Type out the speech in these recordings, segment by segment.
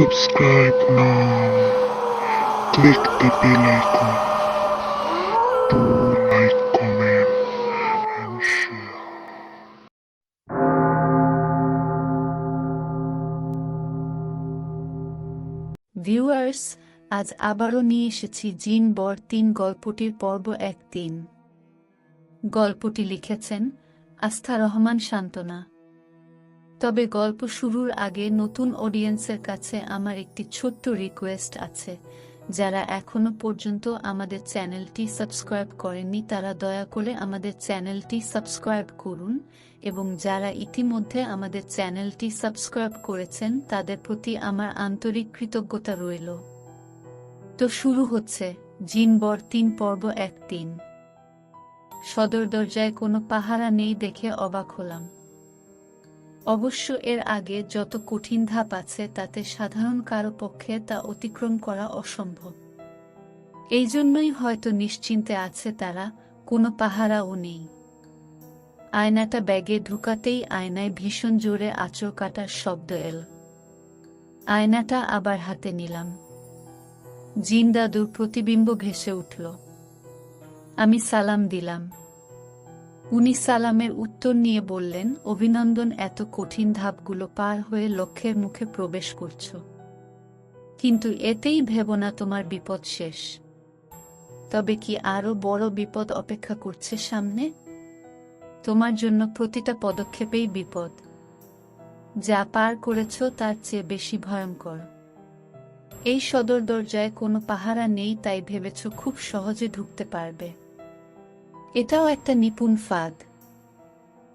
Subscribe now. Click the bell icon to like, comment, and share. Viewers আজ আবারও নিয়ে এসেছি জিন বর তিন গল্পটির পর্ব এক তিন গল্পটি লিখেছেন আস্থা রহমান শান্তনা তবে গল্প শুরুর আগে নতুন অডিয়েন্সের কাছে আমার একটি ছোট্ট রিকোয়েস্ট আছে। যারা এখনও পর্যন্ত আমাদের চ্যানেলটি সাবস্ক্রাইব করেননি, তারা দয়া করে আমাদের চ্যানেলটি সাবস্ক্রাইব করুন এবং যারা ইতিমধ্যে আমাদের চ্যানেলটি সাবস্ক্রাইব করেছেন, তাদের প্রতি আমার আন্তরিক কৃতজ্ঞতা রইল। তো শুরু হচ্ছে জিনবর তিন পর্ব এক তিন। সদর দরজায় কোনো পাহারা নেই দেখে অবাক হলাম। অবশ্য এর আগে যত কঠিন ধাপ আছে, তাতে সাধারণ কারও পক্ষে তা অতিক্রম করা অসম্ভব। এই জন্যই হয়তো নিশ্চিন্তে আছে তারা, কোনো পাহারাও নেই। আয়নাটা ব্যাগে ঢুকাতেই আয়নায় ভীষণ জোরে আঁচড় কাটার শব্দ এল। আয়নাটা আবার হাতে নিলাম। জিন দাদুর প্রতিবিম্ব ভেসে উঠল। আমি সালাম দিলাম। উনি সালামের উত্তর নিয়ে বললেন, অভিনন্দন, এত কঠিন ধাপগুলো পার হয়ে লক্ষ্যের মুখে প্রবেশ করছ। কিন্তু এতেই ভেব না তোমার বিপদ শেষ। তবে কি আরও বড় বিপদ অপেক্ষা করছে সামনে? তোমার জন্য প্রতিটা পদক্ষেপেই বিপদ। যা পার করেছ তার চেয়ে বেশি ভয়ঙ্কর। এই সদর দরজায় কোনো পাহারা নেই, তাই ভেবেছ খুব সহজে ঢুকতে পারবে। এটাও একটা নিপুণ ফাঁদ।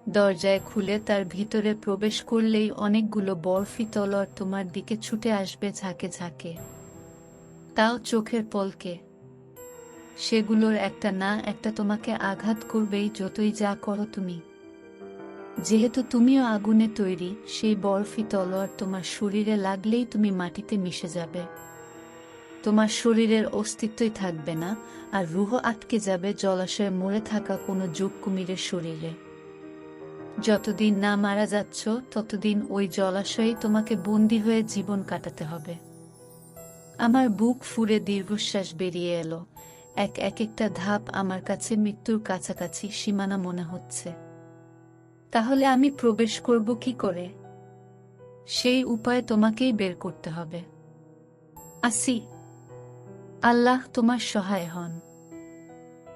দরজায় খুলে তার ভিতরে প্রবেশ করলেই অনেকগুলো বরফি তলোয়ার তোমার দিকে ছুটে আসবে ঝাঁকে ঝাঁকে। তাও চোখের পলকে। সেগুলোর একটা না একটা তোমাকে আঘাত করবেই যতই যা করো তুমি। যেহেতু তুমিও আগুনে তৈরি, সেই বরফি তলোয়ার তোমার শরীরে লাগলেই তুমি মাটিতে মিশে যাবে। তোমার শরীরের অস্তিত্বই থাকবে না, আর রুহ আটকে যাবে জলাশয়ে মরে থাকা কোনো যোগ কুমিরের শরীরে। যতদিন না মারা যাচ্ছ, ততদিন ওই জলাশয়ে তোমাকে বন্দী হয়ে জীবন কাটাতে হবে। আমার বুক ফুরে দীর্ঘশ্বাস বেরিয়ে এলো। এক এক একটা ধাপ আমার কাছে মৃত্যুর কাছাকাছি সীমানা মনে হচ্ছে। তাহলে আমি প্রবেশ করব কি করে? সেই উপায় তোমাকেই বের করতে হবে। আসি। আল্লাহ তোমার সহায় হন।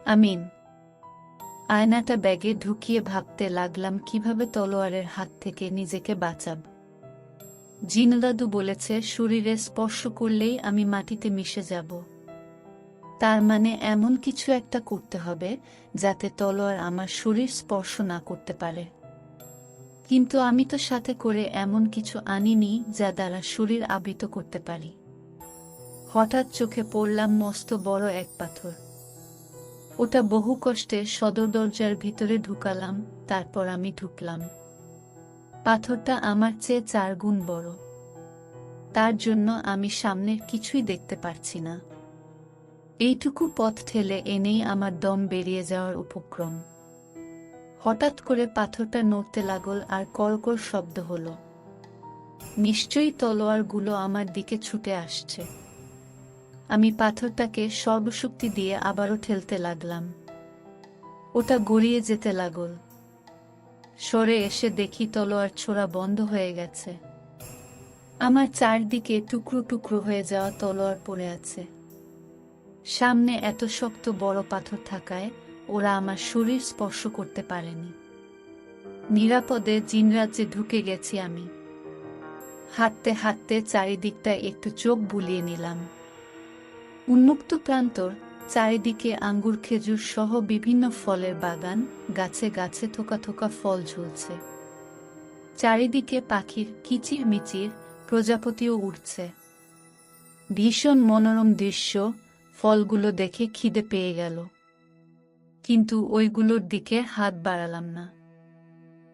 আমিন। আয়নাটা ব্যাগে ঢুকিয়ে ভাবতে লাগলাম, কীভাবে তলোয়ারের হাত থেকে নিজেকে বাঁচাব। জিনদাদু বলেছে, শরীরে স্পর্শ করলেই আমি মাটিতে মিশে যাব। তার মানে এমন কিছু একটা করতে হবে, যাতে তলোয়ার আমার শরীর স্পর্শ না করতে পারে। কিন্তু আমি তো সাথে করে এমন কিছু আনিনি, যা দ্বারা শরীর আবৃত করতে পারি। হঠাৎ চোখে পড়লাম মস্ত বড় এক পাথর। ওটা বহু কষ্টে সদর দরজার ভিতরে ঢুকালাম, তারপর আমি ঢুকলাম। পাথরটা আমার চেয়ে চার গুণ বড়। তার জন্য আমি সামনের কিছুই দেখতে পারছি না। এইটুকু পথ ঠেলে এনেই আমার দম বেরিয়ে যাওয়ার উপক্রম। হঠাৎ করে পাথরটা নড়তে লাগল আর করকর শব্দ হলো। নিশ্চয়ই তলোয়ারগুলো আমার দিকে ছুটে আসছে। আমি পাথরটাকে সর্বশক্তি দিয়ে আবারও ঠেলতে লাগলাম। ওটা গড়িয়ে যেতে লাগল। সরে এসে দেখি তলোয়ার ছোড়া বন্ধ হয়ে গেছে। আমার চারদিকে টুকরো টুকরো হয়ে যাওয়া তলোয়ার পড়ে আছে। সামনে এত শক্ত বড় পাথর থাকায় ওরা আমার শরীর স্পর্শ করতে পারেনি। নিরাপদে জিনরাজ্যে ঢুকে গেছি আমি। হাঁটতে হাঁটতে চারিদিকটা একটু চোখ বুলিয়ে নিলাম। উন্মুক্ত প্রান্তর, চারিদিকে আঙ্গুর খেজুর সহ বিভিন্ন ফলের বাগান, গাছে গাছে থোকা থোকা ফল ঝুলছে। চারিদিকে পাখির কিচির মিচির প্রজাপতিও উঠছে ভীষণ মনোরম দৃশ্য, ফলগুলো দেখে খিদে পেয়ে গেল। কিন্তু ওইগুলোর দিকে হাত বাড়ালাম না।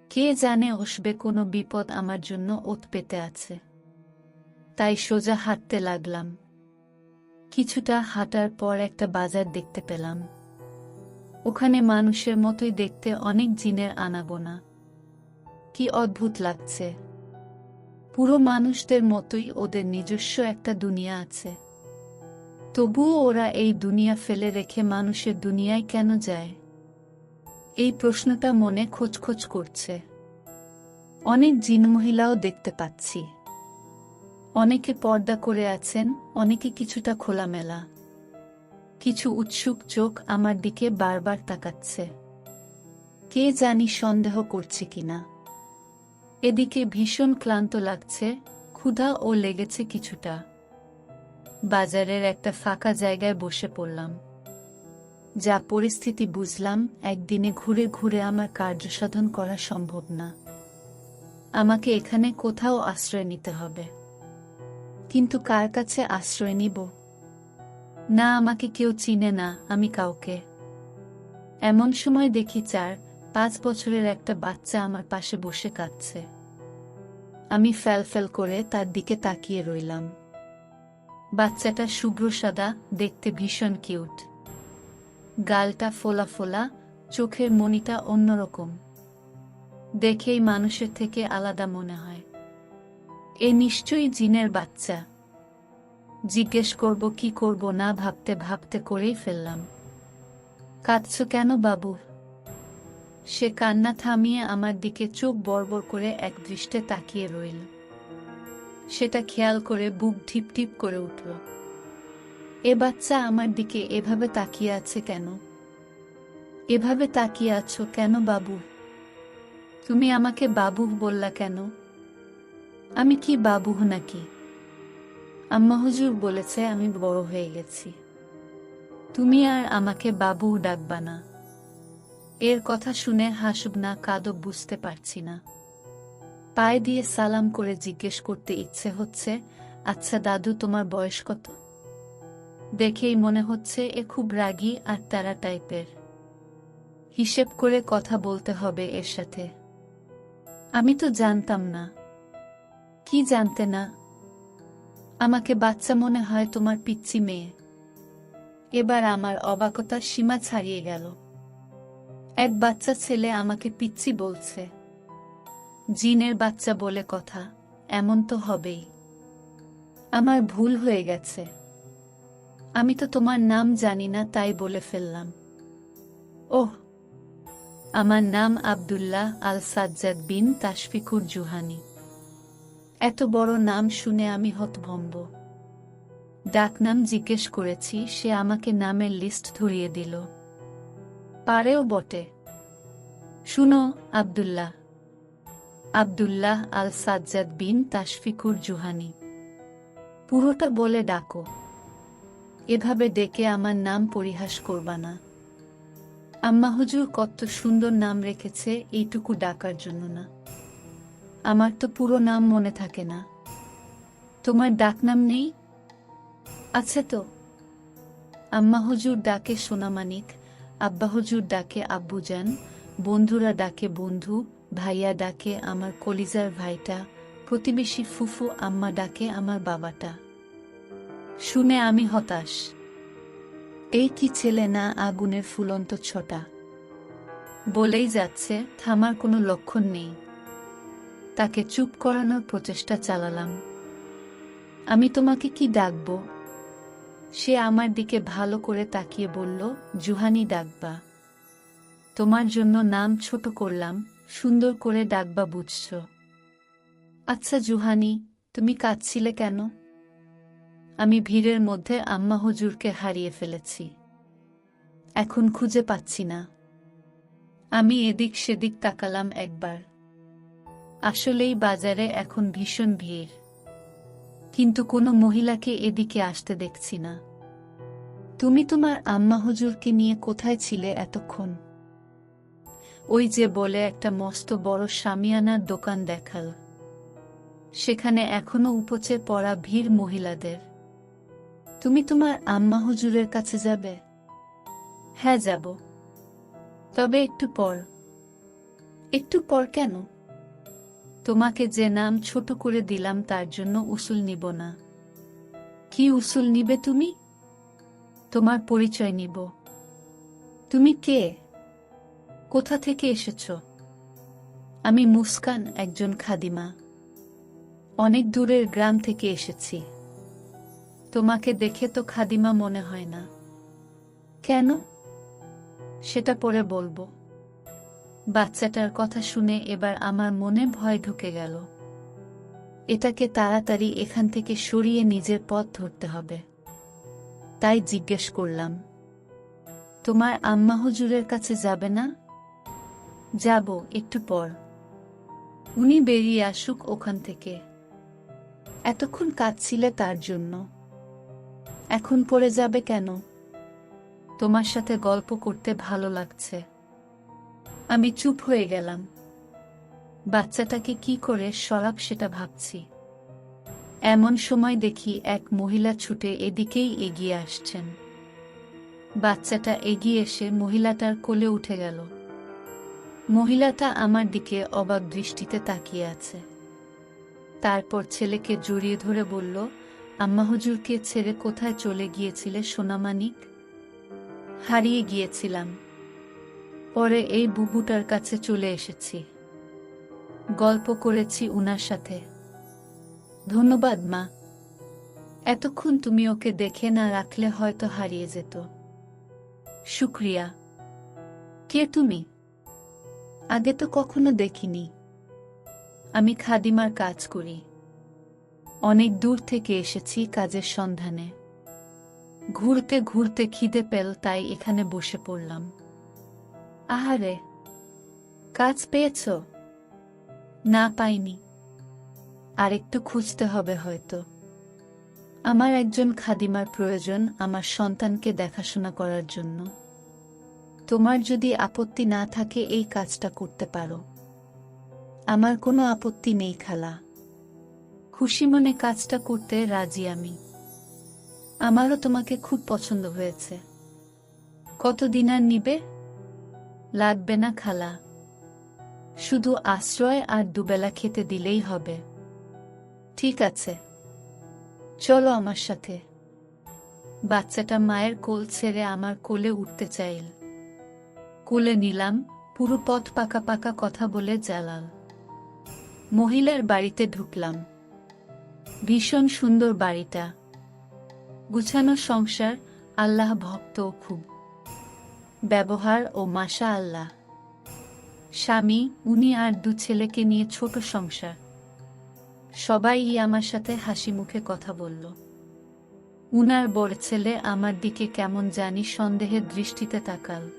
কে জানে আসবে কোনো বিপদ আমার জন্য ওত পেতে আছে। তাই সোজা হাঁটতে লাগলাম। কিছুটা হাঁটার পর একটা বাজার দেখতে পেলাম। ওখানে মানুষের মতোই দেখতে অনেক জিনের আনাগোনা। কি অদ্ভুত লাগছে। পুরো মানুষদের মতোই ওদের নিজস্ব একটা দুনিয়া আছে। তবুও ওরা এই দুনিয়া ফেলে রেখে মানুষের দুনিয়ায় কেন যায়? এই প্রশ্নটা মনে খোঁজখোঁজ করছে। অনেক জিন মহিলাও দেখতে পাচ্ছি। অনেকে পর্দা করে আছেন, অনেকে কিছুটা খোলামেলা। কিছু উৎসুক চোখ আমার দিকে বারবার তাকাচ্ছে। কে জানি সন্দেহ করছে কিনা। এদিকে ভীষণ ক্লান্ত লাগছে, ক্ষুধা ও লেগেছে কিছুটা। বাজারের একটা ফাঁকা জায়গায় বসে পড়লাম। যা পরিস্থিতি বুঝলাম, একদিনে ঘুরে ঘুরে আমার কার্যসাধন করা সম্ভব না। আমাকে এখানে কোথাও আশ্রয় নিতে হবে। কিন্তু কার কাছে আশ্রয় নিব? না, আমাকে কেউ চিনে না, আমি কাউকে। এমন সময় দেখি চার, পাঁচ বছরের একটা বাচ্চা আমার পাশে বসে কাঁদছে। আমি ফেল ফেল করে তার দিকে তাকিয়ে রইলাম। বাচ্চাটা শুভ্র সাদা, দেখতে ভীষণ কিউট। গালটা ফোলা ফোলা, চোখের মনিটা অন্যরকম। দেখেই মানুষের থেকে আলাদা মনে হয়। এ নিশ্চয়ই জিনের বাচ্চা। জিজ্ঞেস করব, কি করব না? ভাবতে ভাবতে করেই ফেললাম। কাঁদছ কেন বাবু? সে কান্না থামিয়ে আমার দিকে চোখ বড়বড় করে এক দৃষ্টে তাকিয়ে রইল। সেটা খেয়াল করে বুক ঢিপ ঢিপ করে উঠল। এ বাচ্চা আমার দিকে এভাবে তাকিয়ে আছে কেন? এভাবে তাকিয়ে আছো কেন বাবু? তুমি আমাকে বাবু বললা কেন? আমি কি বাবু নাকি? আম্মা হুজুর বলেছে আমি বড় হয়ে গেছি। তুমি আর আমাকে বাবু ডাকবা না। এর কথা শুনে হাসব না, কাঁদব বুঝতে পারছি না। পায়ে দিয়ে সালাম করে জিজ্ঞেস করতে ইচ্ছে হচ্ছে আচ্ছা দাদু তোমার বয়স কত? দেখেই মনে হচ্ছে এ খুব রাগী আর তারা টাইপের। হিসেব করে কথা বলতে হবে এর সাথে। আমি তো জানতাম না। কি জানতে না? আমাকে বাচ্চা মনে হয় তোমার পিচ্ছি মেয়ে। এবার আমার অবাকতার সীমা ছাড়িয়ে গেল। এক বাচ্চা ছেলে আমাকে পিচ্ছি বলছে। জিনের বাচ্চা বলে কথা, এমন তো হবেই। আমার ভুল হয়ে গেছে। আমি তো তোমার নাম জানি না, তাই বলে ফেললাম। ওহ! আমার নাম আবদুল্লাহ আল সাজ্জাদ বিন তাশফিকুর জুহানি। এত বড় নাম শুনে আমি হতভম্ব। ডাকনাম জিজ্ঞেস করেছি, সে আমাকে নামের লিস্ট ধরিয়ে দিল। পারেও বটে। শুনো, আব্দুল্লাহ। আব্দুল্লাহ আল সাজ্জাদ বিন তাশফিকুর জুহানি। পুরোটা বলে ডাকো। এভাবে ডেকে আমার নাম পরিহাস করবা না। আম্মা হুজুর কত সুন্দর নাম রেখেছে, এইটুকু ডাকার জন্য না। আমার তো পুরো নাম মনে থাকে না। তোমার ডাকনাম নেই? আছে তো। আম্মা হুজুর ডাকে সোনামানিক আব্বা হুজুর ডাকে আব্বুজান বন্ধুরা ডাকে বন্ধু, ভাইয়া ডাকে আমার কলিজার ভাইটা, প্রতিবেশী ফুফু আম্মা ডাকে আমার বাবাটা। শুনে আমি হতাশ। এই কি ছেলে না আগুনের ফুলন্ত ছটা। বলেই যাচ্ছে, থামার কোনো লক্ষণ নেই। তাকে চুপ করানোর প্রচেষ্টা চালালাম। আমি তোমাকে কি ডাকব? সে আমার দিকে ভালো করে তাকিয়ে বলল, জুহানি ডাকবা। তোমার জন্য নাম ছোট করলাম, সুন্দর করে ডাকবা বুঝছ। আচ্ছা জুহানি, তুমি কাঁদছিলে কেন? আমি ভিড়ের মধ্যে আম্মা হুজুরকে হারিয়ে ফেলেছি। এখন খুঁজে পাচ্ছি না। আমি এদিক সেদিক তাকালাম একবার। আসলেই বাজারে এখন ভীষণ ভিড়। কিন্তু কোনো মহিলাকে এদিকে আসতে দেখছি না। তুমি তোমার আম্মা হুজুরকে নিয়ে কোথায় ছিলে এতক্ষণ? ওই যে বলে একটা মস্ত বড় সামিয়ানার দোকান দেখাল। সেখানে এখনও উপচে পড়া ভিড় মহিলাদের। তুমি তোমার আম্মা হুজুরের কাছে যাবে? হ্যাঁ যাব। তবে একটু পর। একটু পর কেন? তোমাকে যে নাম ছোট করে দিলাম তার জন্য উসুল নিব না। কি উসুল নিবে তুমি? তোমার পরিচয় নিব। তুমি কে? কোথা থেকে এসেছ? আমি মুস্কান, একজন খাদিমা। অনেক দূরের গ্রাম থেকে এসেছি। তোমাকে দেখে তো খাদিমা মনে হয় না। কেন? সেটা পরে বলব। বাচ্চাটার কথা শুনে এবার আমার মনে ভয় ঢুকে গেল। এটাকে তাড়াতাড়ি এখান থেকে সরিয়ে নিজের পথ ধরতে হবে। তাই জিজ্ঞেস করলাম, তোমার আম্মা হুজুরের কাছে যাবে না? যাব, একটু পর। উনি বেরিয়ে আসুক ওখান থেকে। এতক্ষণ কাঁদছিলে তার জন্য। এখন পড়ে যাবে কেন? তোমার সাথে গল্প করতে ভালো লাগছে। আমি চুপ হয়ে গেলাম। বাচ্চাটাকে কি করে সরাব সেটা ভাবছি। এমন সময় দেখি এক মহিলা ছুটে এদিকেই এগিয়ে আসছেন। বাচ্চাটা এগিয়ে এসে মহিলাটার কোলে উঠে গেল। মহিলাটা আমার দিকে অবাক দৃষ্টিতে তাকিয়ে আছে। তারপর ছেলেকে জড়িয়ে ধরে বলল, আম্মা হুজুরকে ছেড়ে কোথায় চলে গিয়েছিলে, সোনামানিক? হারিয়ে গিয়েছিলাম। পরে এই বুবুটার কাছে চলে এসেছি। গল্প করেছি উনার সাথে। ধন্যবাদ, মা। এতক্ষণ তুমি ওকে দেখে না রাখলে হয়তো হারিয়ে যেত। শুক্রিয়া। কে তুমি? আগে তো কখনো দেখিনি। আমি খাদিমার কাজ করি। অনেক দূর থেকে এসেছি কাজের সন্ধানে। ঘুরতে ঘুরতে খিদে পেল, তাই এখানে বসে পড়লাম। আহারে, কাজ পেয়েছ? না পাইনি। আর একটু খুঁজতে হবে হয়তো। আমার একজন খাদিমার প্রয়োজন আমার সন্তানকে দেখাশোনা করার জন্য। তোমার যদি আপত্তি না থাকে এই কাজটা করতে পারো। আমার কোনো আপত্তি নেই, খালা। খুশি মনে কাজটা করতে রাজি আমি। আমারও তোমাকে খুব পছন্দ হয়েছে। কতদিন আর নিবে? লাগবে না খালা। শুধু আশ্রয় আর দুবেলা খেতে দিলেই হবে। ঠিক আছে। চলো আমার সাথে। বাচ্চাটা মায়ের কোল ছেড়ে আমার কোলে উঠতে চাইল। কোলে নিলাম, পুরো পথ পাকা পাকা কথা বলে জালাল। মহিলার বাড়িতে ঢুকলাম। ভীষণ সুন্দর বাড়িটা। গুছানো সংসার, আল্লাহ ভক্ত খুব। ব্যবহার ও মাশা আল্লাহ স্বামী, উনি আর দু ছেলেকে নিয়ে ছোট সংসার। সবাই আমার সাথে হাসি মুখে কথা বলল। উনার বড় ছেলে আমার দিকে কেমন জানি সন্দেহের দৃষ্টিতে তাকাল।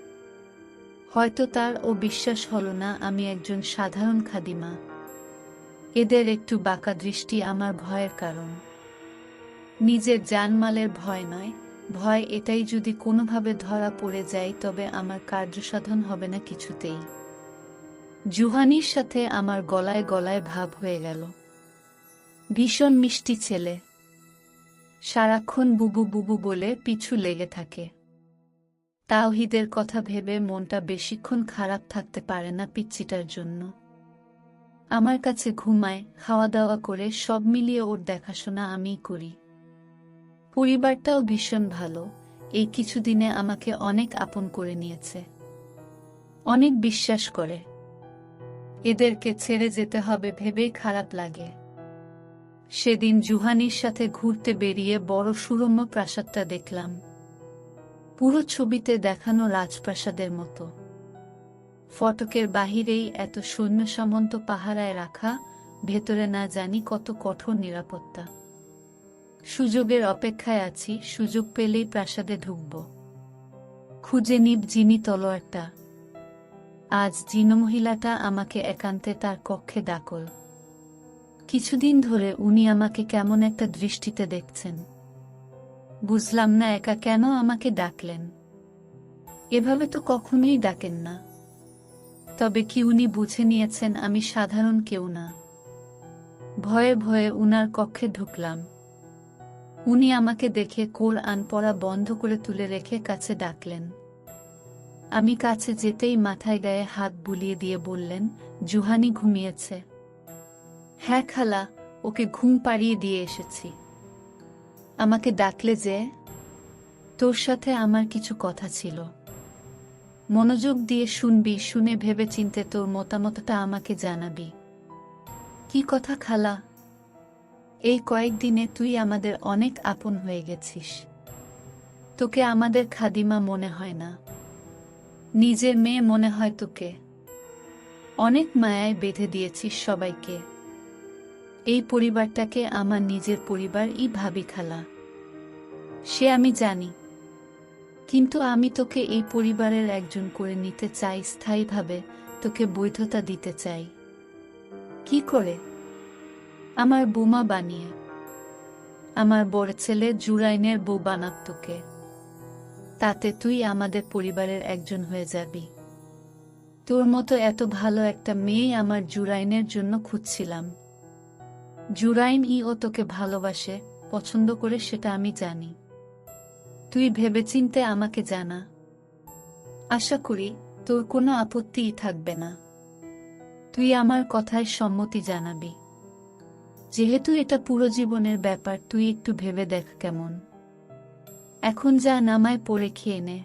হয়তো তার ও বিশ্বাস হল না আমি একজন সাধারণ খাদিমা। এদের একটু বাঁকা দৃষ্টি আমার ভয়ের কারণ। নিজের জানমালের ভয় নয় ভয় এটাই যদি কোনোভাবে ধরা পড়ে যায় তবে আমার কার্যসাধন হবে না কিছুতেই। জুহানির সাথে আমার গলায় গলায় ভাব হয়ে গেল। ভীষণ মিষ্টি ছেলে। সারাক্ষণ বুবু বুবু বলে পিছু লেগে থাকে। তাওহিদের কথা ভেবে মনটা বেশিক্ষণ খারাপ থাকতে পারে না পিচ্চিটার জন্য। আমার কাছে ঘুমায়, খাওয়া দাওয়া করে সব মিলিয়ে ওর দেখাশোনা আমিই করি। পরিবারটাও ভীষণ ভালো। এই কিছুদিনে আমাকে অনেক আপন করে নিয়েছে। অনেক বিশ্বাস করে। এদেরকে ছেড়ে যেতে হবে ভেবেই খারাপ লাগে। সেদিন জুহানির সাথে ঘুরতে বেরিয়ে বড় সুরম্য প্রাসাদটা দেখলাম। পুরো ছবিতে দেখানো রাজপ্রাসাদের মতো। ফটকের বাহিরেই এত সৈন্য সামন্ত পাহারায় রাখা, ভেতরে না জানি কত কঠোর নিরাপত্তা। সুযোগের অপেক্ষায় আছি, সুযোগ পেলেই প্রাসাদে ঢুকব। খুঁজে নিব জিনি তলোয়ারটা। আজ মহিলাটা আমাকে একান্তে তার কক্ষে ডাকল কিছুদিন ধরে উনি আমাকে কেমন একটা দৃষ্টিতে দেখছেন। বুঝলাম না একা কেন আমাকে ডাকলেন। এভাবে তো কখনোই ডাকেন না। তবে কি উনি বুঝে নিয়েছেন আমি সাধারণ কেউ না। ভয়ে ভয়ে উনার কক্ষে ঢুকলাম। উনি আমাকে দেখে কোরআন পড়া বন্ধ করে তুলে রেখে কাছে ডাকলেন। আমি কাছে যেতেই মাথায় গায়ে হাত বুলিয়ে দিয়ে বললেন, জুহানি ঘুমিয়েছে। হ্যাঁ খালা, ওকে ঘুম পাড়িয়ে দিয়ে এসেছি। আমাকে ডাকলে যে? তোর সাথে আমার কিছু কথা ছিল। মনোযোগ দিয়ে শুনবি, শুনে ভেবে চিনতে তোর মতামতটা আমাকে জানাবি। কি কথা খালা? এই কয়েকদিনে তুই আমাদের অনেক আপন হয়ে গেছিস। তোকে আমাদের খাদিমা মনে হয় না। নিজের মেয়ে মনে হয় তোকে। অনেক মায়ায় বেঁধে দিয়েছিস সবাইকে। এই পরিবারটাকে আমার নিজের পরিবার ই ভাবি খালা। সে আমি জানি। কিন্তু আমি তোকে এই পরিবারের একজন করে নিতে চাই, স্থায়ীভাবে তোকে বৈধতা দিতে চাই। কি করে? আমার বোমা বানিয়ে, আমার বড় ছেলে জুরাইনের বউ বানাব তোকে। তাতে তুই আমাদের পরিবারের একজন হয়ে যাবি। তোর মতো এত ভালো একটা মেয়ে আমার জুরাইনের জন্য খুঁজছিলাম। জুরাইন ই ও তোকে ভালোবাসে, পছন্দ করে সেটা আমি জানি। তুই ভেবেচিন্তে আমাকে জানা। আশা করি তোর কোনো আপত্তিই থাকবে না। তুই আমার কথায় সম্মতি জানাবি। যেহেতু এটা পুরো জীবনের ব্যাপার, তুই একটু ভেবে দেখ কেমন। এখন যা নামায় পড়ে খেয়ে নে।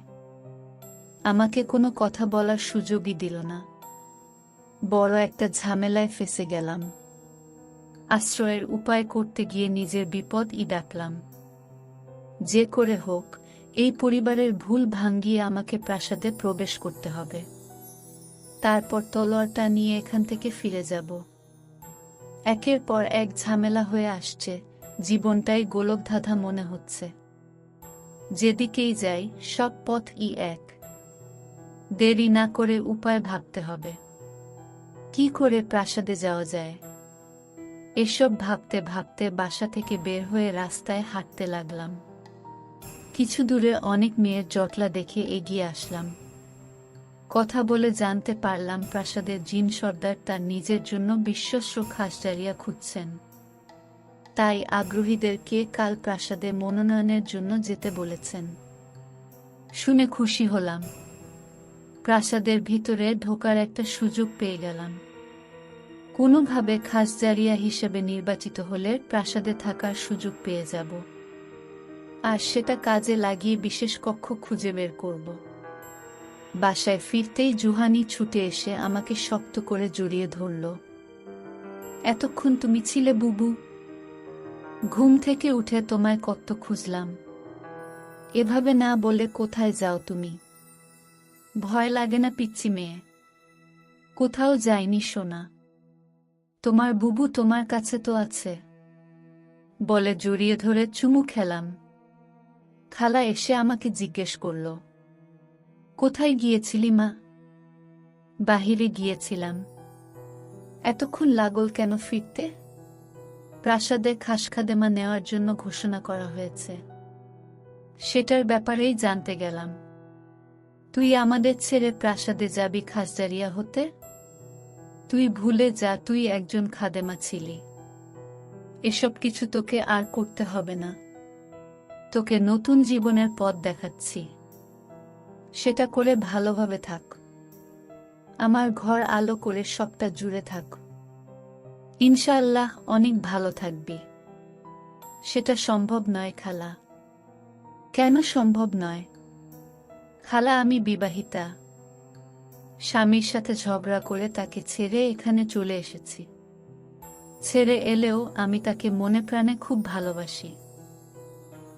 আমাকে কোনো কথা বলার সুযোগই দিল না। বড় একটা ঝামেলায় ফেসে গেলাম। আশ্রয়ের উপায় করতে গিয়ে নিজের বিপদ ই ডাকলাম। যে করে হোক, এই পরিবারের ভুল ভাঙ্গিয়ে আমাকে প্রাসাদে প্রবেশ করতে হবে। তারপর তলোয়ারটা নিয়ে এখান থেকে ফিরে যাব। একের পর এক ঝামেলা হয়ে আসছে, জীবনটাই গোলকধাঁধা মনে হচ্ছে। যেদিকেই যাই, সব পথ ই এক। দেরি না করে উপায় ভাবতে হবে। কি করে প্রাসাদে যাওয়া যায়? এসব ভাবতে ভাবতে বাসা থেকে বের হয়ে রাস্তায় হাঁটতে লাগলাম। কিছু দূরে অনেক মেয়ের জটলা দেখে এগিয়ে আসলাম। কথা বলে জানতে পারলাম প্রাসাদের জিন সর্দার তার নিজের জন্য বিশ্বস্ত খাসজারিয়া খুঁজছেন। তাই আগ্রহীদেরকে কাল প্রাসাদে মনোনয়নের জন্য যেতে বলেছেন। শুনে খুশি হলাম। প্রাসাদের ভিতরে ঢোকার একটা সুযোগ পেয়ে গেলাম। কোনোভাবে খাসজারিয়া হিসেবে নির্বাচিত হলে প্রাসাদে থাকার সুযোগ পেয়ে যাব। আর সেটা কাজে লাগিয়ে বিশেষ কক্ষ খুঁজে বের করব। বাসায় ফিরতেই জুহানি ছুটে এসে আমাকে শক্ত করে জড়িয়ে ধরল। এতক্ষণ তুমি ছিলে, বুবু? ঘুম থেকে উঠে তোমায় কত খুঁজলাম। এভাবে না বলে কোথায় যাও তুমি? ভয় লাগে না পিচ্ছি মেয়ে। কোথাও যায়নি সোনা। তোমার বুবু তোমার কাছে তো আছে। বলে জড়িয়ে ধরে চুমু খেলাম। খালা এসে আমাকে জিজ্ঞেস করল কোথায় গিয়েছিলি মা? বাহিরে গিয়েছিলাম। এতক্ষণ লাগল কেন ফিরতে? প্রাসাদে খাসখাদেমা নেওয়ার জন্য ঘোষণা করা হয়েছে। সেটার ব্যাপারেই জানতে গেলাম। তুই আমাদের ছেড়ে প্রাসাদে যাবি খাসজারিয়া হতে? তুই ভুলে যা, তুই একজন খাদেমা ছিলি। এসব কিছু তোকে আর করতে হবে না। তোকে নতুন জীবনের পথ দেখাচ্ছি। সেটা করে ভালোভাবে থাক। আমার ঘর আলো করে সবটা জুড়ে থাক। ইনশাল্লাহ অনেক ভালো থাকবি। সেটা সম্ভব নয় খালা। কেন সম্ভব নয়? খালা আমি বিবাহিতা। স্বামীর সাথে ঝগড়া করে তাকে ছেড়ে এখানে চলে এসেছি। ছেড়ে এলেও আমি তাকে মনে প্রাণে খুব ভালোবাসি।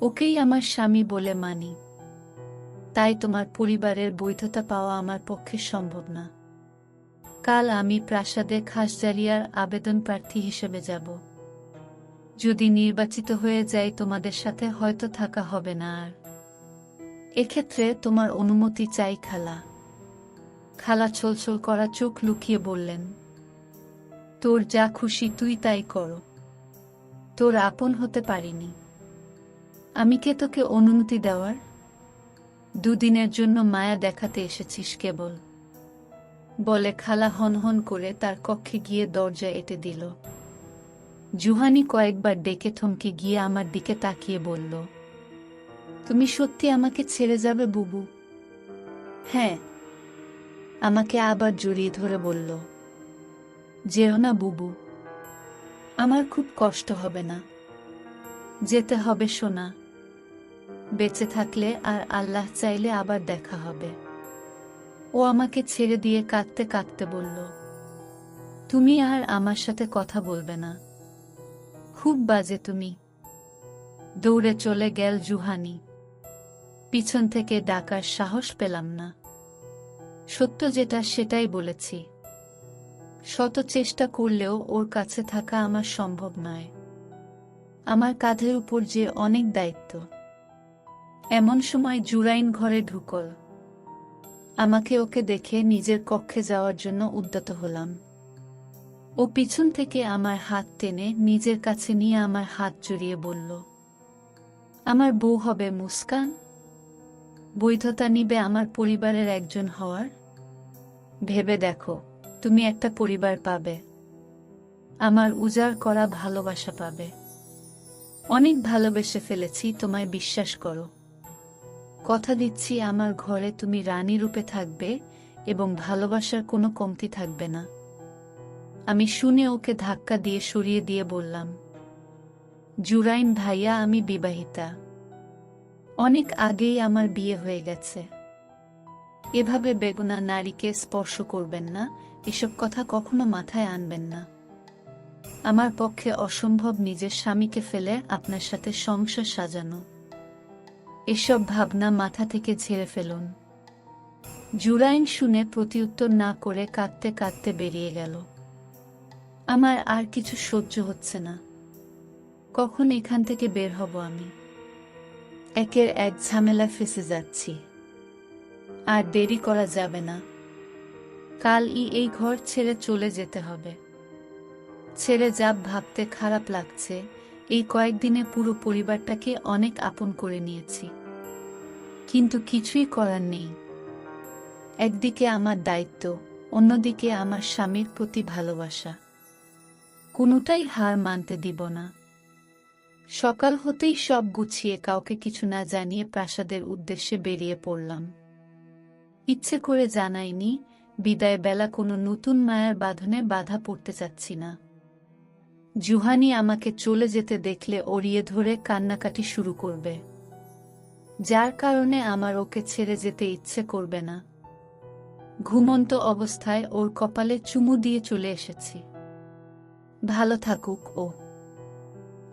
ওকেই আমার স্বামী বলে মানি। তাই তোমার পরিবারের বৈধতা পাওয়া আমার পক্ষে সম্ভব না। কাল আমি প্রাসাদে খাসজারিয়ার আবেদন প্রার্থী হিসেবে যাব। যদি নির্বাচিত হয়ে যাই তোমাদের সাথে হয়তো থাকা হবে না আর। এক্ষেত্রে তোমার অনুমতি চাই খালা। খালা ছলছল করা চোখ লুকিয়ে বললেন, তোর যা খুশি তুই তাই করো। তোর আপন হতে পারিনি। আমি কে তোকে অনুমতি দেওয়ার? দুদিনের জন্য মায়া দেখাতে এসেছিস কেবল। বলে খালা হন হন করে তার কক্ষে গিয়ে দরজা এঁটে দিল। জুহানি কয়েকবার ডেকে থমকে গিয়ে আমার দিকে তাকিয়ে বলল, তুমি সত্যি আমাকে ছেড়ে যাবে, বুবু? হ্যাঁ। আমাকে আবার জড়িয়ে ধরে বলল, যেও না, বুবু। আমার খুব কষ্ট হবে না। যেতে হবে সোনা। বেঁচে থাকলে আর আল্লাহ চাইলে আবার দেখা হবে। ও আমাকে ছেড়ে দিয়ে কাঁদতে কাঁদতে বলল, তুমি আর আমার সাথে কথা বলবে না। খুব বাজে তুমি। দৌড়ে চলে গেল জুহানি। পিছন থেকে ডাকার সাহস পেলাম না। সত্য যেটা সেটাই বলেছি। শত চেষ্টা করলেও ওর কাছে থাকা আমার সম্ভব নয়। আমার কাঁধের উপর যে অনেক দায়িত্ব। এমন সময় জুরাইন ঘরে ঢুকল। আমাকে ওকে দেখে নিজের কক্ষে যাওয়ার জন্য উদ্যত হলাম। ও পিছন থেকে আমার হাত টেনে নিজের কাছে নিয়ে আমার হাত জড়িয়ে বলল, আমার বউ হবে মুস্কান? বৈধতা নিবে আমার পরিবারের একজন হওয়ার? ভেবে দেখো, তুমি একটা পরিবার পাবে। আমার উজাড় করা ভালোবাসা পাবে। অনেক ভালোবেসে ফেলেছি, তোমায় বিশ্বাস করো। কথা দিচ্ছি, আমার ঘরে তুমি রানী রূপে থাকবে এবং ভালোবাসার কোনো কমতি থাকবে না। আমি শুনে ওকে ধাক্কা দিয়ে সরিয়ে দিয়ে বললাম, জুরাইন ভাইয়া, আমি বিবাহিতা। অনেক আগেই আমার বিয়ে হয়ে গেছে। এভাবে বেগুনা নারীকে স্পর্শ করবেন না, এসব কথা কখনো মাথায় আনবেন না। আমার পক্ষে অসম্ভব নিজের স্বামীকে ফেলে আপনার সাথে সংসার সাজানো। এসব ভাবনা মাথা থেকে ঝেড়ে ফেলুন। জুরাইন শুনে প্রতিউত্তর না করে কাঁদতে কাঁদতে বেরিয়ে গেল। আমার আর কিছু সহ্য হচ্ছে না। কখন এখান থেকে বের হব আমি? একের এক ঝামেলা ফেসে যাচ্ছি। আর দেরি করা যাবে না। কাল ই এই ঘর ছেড়ে চলে যেতে হবে। ছেড়ে যাব ভাবতে খারাপ লাগছে এই কয়েকদিনে পুরো পরিবারটাকে অনেক আপন করে নিয়েছি। কিন্তু কিছুই করার নেই। একদিকে আমার দায়িত্ব, অন্যদিকে আমার স্বামীর প্রতি ভালোবাসা। কোনোটাই হার মানতে দিব না। সকাল হতেই সব গুছিয়ে কাউকে কিছু না জানিয়ে প্রাসাদের উদ্দেশ্যে বেরিয়ে পড়লাম। ইচ্ছে করে জানাইনি বিদায় বেলা কোনো নতুন মায়ার বাঁধনে বাধা পড়তে চাচ্ছি না। জুহানি আমাকে চলে যেতে দেখলে ওড়িয়ে ধরে কান্নাকাটি শুরু করবে। যার কারণে আমার ওকে ছেড়ে যেতে ইচ্ছে করবে না। ঘুমন্ত অবস্থায় ওর কপালে চুমু দিয়ে চলে এসেছি। ভালো থাকুক ও।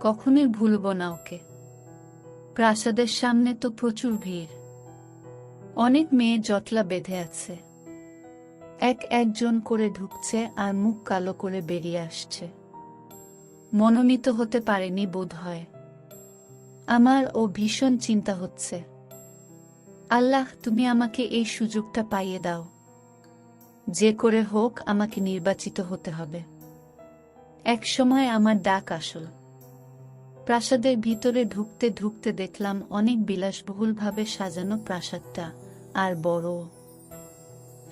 কখনোই ভুলব না ওকে। প্রাসাদের সামনে তো প্রচুর ভিড়। অনেক মেয়ে জটলা বেঁধে আছে। এক একজন করে ঢুকছে আর মুখ কালো করে বেরিয়ে আসছে। মনোনীত হতে পারেনি বোধ হয়। আমার ও ভীষণ চিন্তা হচ্ছে। আল্লাহ, তুমি আমাকে এই সুযোগটা পাইয়ে দাও। যে করে হোক আমাকে নির্বাচিত হতে হবে। এক সময় আমার ডাক আসল। প্রাসাদের ভিতরে ঢুকতে ঢুকতে দেখলাম অনেক বিলাসবহুলভাবে সাজানো প্রাসাদটা আর বড়।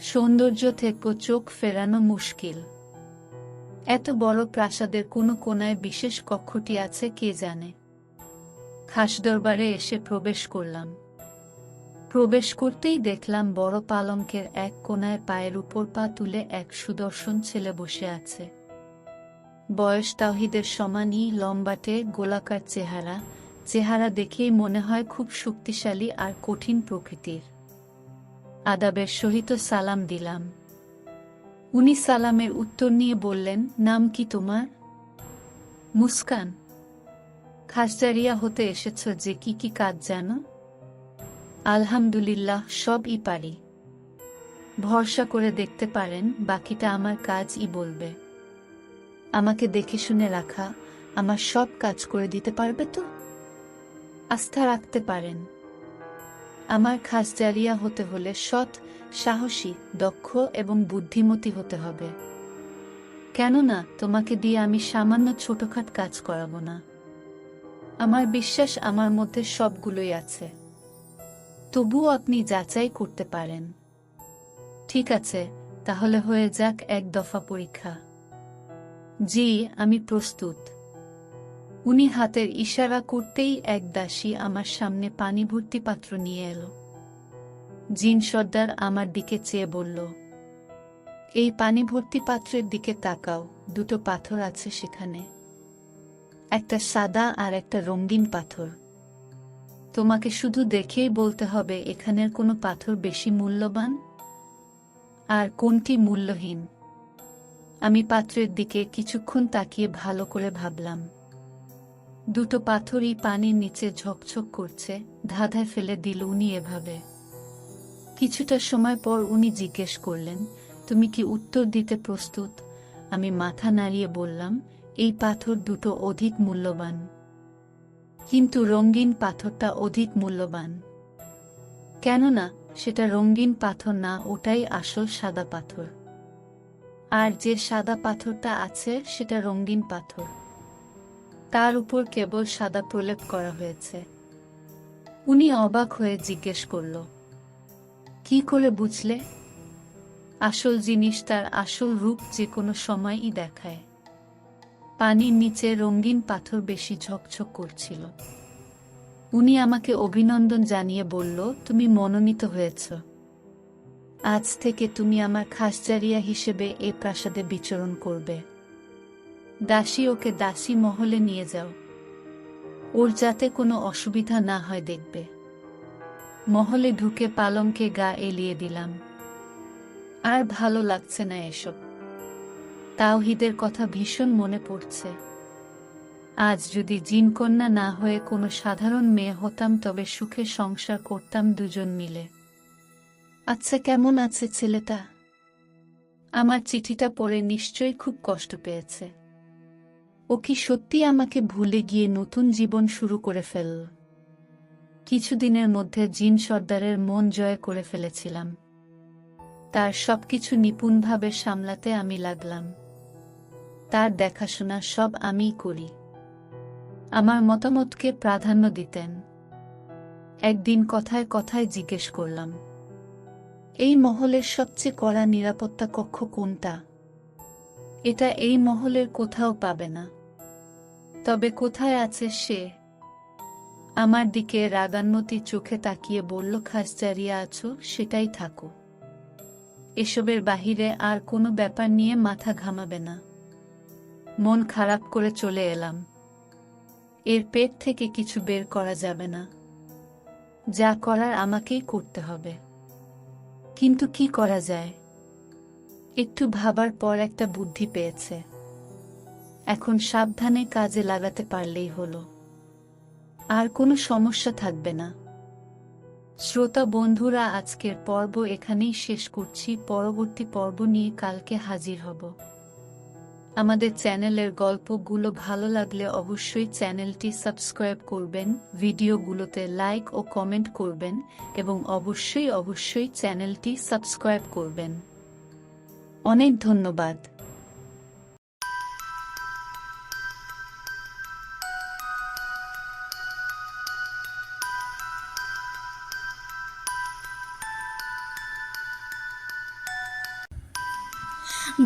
সৌন্দর্য থেকে চোখ ফেরানো মুশকিল। এত বড় প্রাসাদের কোনো কোনায় বিশেষ কক্ষটি আছে কে জানে? খাস দরবারে এসে প্রবেশ করলাম। প্রবেশ করতেই দেখলাম বড় পালঙ্কের এক কোনায় পায়ের উপর পা তুলে এক সুদর্শন ছেলে বসে আছে। বয়স তাহিদের সমানই, লম্বাটে, গোলাকার চেহারা চেহারা দেখেই মনে হয় খুব শক্তিশালী আর কঠিন প্রকৃতির। আদাবের সহিত সালাম দিলাম। উনি সালামের উত্তর নিয়ে বললেন, নাম কি তোমার? মুস্কান। খাসজারিয়া হতে এসেছ যে কি কি কাজ জানো? আলহামদুলিল্লাহ, সবই পারি। ভরসা করে দেখতে পারেন, বাকিটা আমার কাজই বলবে। আমাকে দেখে শুনে রাখা, আমার সব কাজ করে দিতে পারবে তো? আস্থা রাখতে পারেন। আমার খাসজারিয়া হতে হলে সৎ সাহসী, দক্ষ এবং বুদ্ধিমতী হতে হবে। কেননা, তোমাকে দিয়ে আমি সামান্য ছোটখাট কাজ করাবো না। আমার বিশ্বাস আমার মধ্যে সবগুলোই আছে। তবুও আপনি যাচাই করতে পারেন। ঠিক আছে, তাহলে হয়ে যাক এক দফা পরীক্ষা। জি, আমি প্রস্তুত। উনি হাতের ইশারা করতেই এক দাসী আমার সামনে পানি ভর্তি পাত্র নিয়ে এলো। জিন সর্দার আমার দিকে চেয়ে বলল, এই পানি ভর্তি পাত্রের দিকে তাকাও, দুটো পাথর আছে সেখানে। একটা সাদা আর একটা রঙিন পাথর। তোমাকে শুধু দেখেই বলতে হবে, এখানের কোনো পাথর বেশি মূল্যবান? আর কোনটি মূল্যহীন? আমি পাত্রের দিকে কিছুক্ষণ তাকিয়ে ভালো করে ভাবলাম। দুটো পাথরই পানির নিচে ঝকঝক করছে, ধাঁধায় ফেলে দিল উনি এভাবে। কিছুটা সময় পর উনি জিজ্ঞেস করলেন, তুমি কি উত্তর দিতে প্রস্তুত? আমি মাথা নাড়িয়ে বললাম, এই পাথর দুটো অধিক মূল্যবান। কিন্তু রঙিন পাথরটা অধিক মূল্যবান। কেননা, সেটা রঙিন পাথর না, ওটাই আসল সাদা পাথর। আর যে সাদা পাথরটা আছে, সেটা রঙিন পাথর। তার উপর কেবল সাদা প্রলেপ করা হয়েছে। উনি অবাক হয়ে জিজ্ঞেস করল কি করে বুঝলে? আসল জিনিস তার আসল রূপ যে কোনো সময়ই দেখায়। পানির নিচে রঙিন পাথর বেশি ঝকঝক করছিল। উনি আমাকে অভিনন্দন জানিয়ে বলল, তুমি মনোনীত হয়েছ। আজ থেকে তুমি আমার খাসজারিয়া হিসেবে এ প্রাসাদে বিচরণ করবে। দাসী ওকে দাসী মহলে নিয়ে যাও। ওর যাতে কোনো অসুবিধা না হয় দেখবে। মহলে ঢুকে পালঙ্কে গা এলিয়ে দিলাম। আর ভালো লাগছে না এসব। তাওহিদের কথা ভীষণ মনে পড়ছে। আজ যদি জিনকন্যা না হয়ে কোনো সাধারণ মেয়ে হতাম, তবে সুখে সংসার করতাম দুজন মিলে। আচ্ছা কেমন আছে ছেলেটা? আমার চিঠিটা পড়ে নিশ্চয়ই খুব কষ্ট পেয়েছে। ও কি সত্যি আমাকে ভুলে গিয়ে নতুন জীবন শুরু করে ফেলল? কিছুদিনের মধ্যে জিন সর্দারের মন জয় করে ফেলেছিলাম। তার সবকিছু নিপুণভাবে সামলাতে আমি লাগলাম। তার দেখাশোনা সব আমিই করি। আমার মতামতকে প্রাধান্য দিতেন। একদিন কথায় কথায় জিজ্ঞেস করলাম, এই মহলের সবচেয়ে কড়া নিরাপত্তা কক্ষ কোনটা? এটা এই মহলের কোথাও পাবে না। তবে কোথায় আছে সে? আমার দিকে রাগান্নতি চোখে তাকিয়ে বলল খাসজারিয়া আছো, সেটাই থাকো। এসবের বাহিরে আর কোনো ব্যাপার নিয়ে মাথা ঘামাবে না। মন খারাপ করে চলে এলাম। এর পেট থেকে কিছু বের করা যাবে না। যা করার আমাকেই করতে হবে। কিন্তু কি করা যায়? একটু ভাবার পর একটা বুদ্ধি পেয়েছে। এখন সাবধানে কাজে লাগাতে পারলেই হলো। আর কোনো সমস্যা থাকবে না। শ্রোতা বন্ধুরা, আজকের পর্ব এখানেই শেষ করছি। পরবর্তী পর্ব নিয়ে কালকে হাজির হব। আমাদের চ্যানেলের গল্পগুলো ভালো লাগলে অবশ্যই চ্যানেলটি সাবস্ক্রাইব করবেন, ভিডিওগুলোতে লাইক ও কমেন্ট করবেন এবং অবশ্যই অবশ্যই চ্যানেলটি সাবস্ক্রাইব করবেন। অনেক ধন্যবাদ।